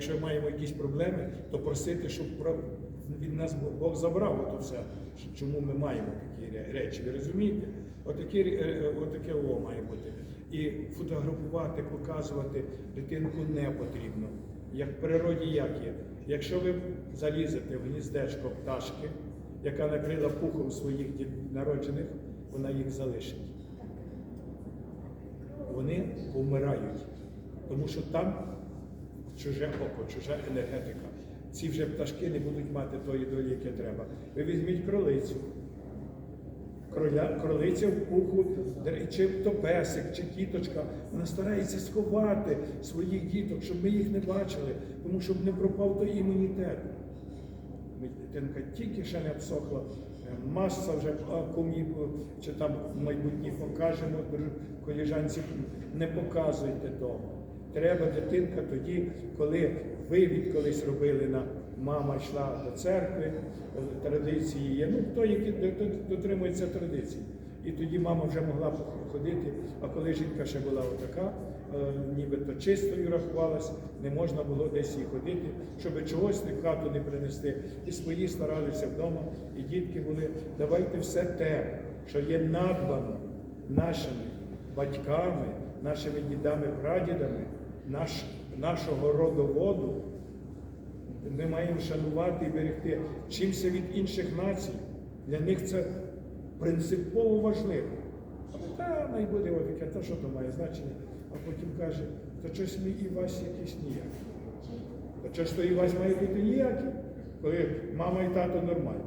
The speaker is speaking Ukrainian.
якщо маємо якісь проблеми, то просити, щоб від нас Бог забрав ото все, чому ми маємо такі речі. Ви розумієте? Отакі, е, отаке о має бути. І фотографувати, показувати дитинку не потрібно. Як в природі як є. Якщо ви залізете в гніздечко пташки, яка накрила пухом своїх народжених, вона їх залишить. Вони помирають, тому що там чуже око, чужа енергетика. Ці вже пташки не будуть мати тої долі, яке треба. Ви візьміть кролицю. Кроля, кролиця в пуху, чи то песик, чи кіточка, вона старається сховати своїх діток, щоб ми їх не бачили, тому щоб не пропав той імунітет. Дитинка тільки ще не обсохла, е, маса вже а, е, чи там в майбутнє покажемо коліжанці, не показуйте того. Треба дитинка тоді, коли ви відколись робили на мама йшла до церкви, е, традиції є. Ну, хто які дотримується традицій. І тоді мама вже могла ходити, а коли жінка ще була отака, е, нібито чистою рахувалась, не можна було десь їй ходити, щоб чогось не в хату не принести. І свої старалися вдома, і дітки були. Давайте все те, що є надбано нашими батьками, нашими дідами, прадідами, наш, нашого родоводу, ми маємо шанувати і берегти. Чимся від інших націй. Для них це принципово важливо. Та най буде отаке, та що то має значення? А потім каже, то щось ми і вас якісь ніякі. Та щось то і вас має бути ніякі, коли мама і тато нормальні.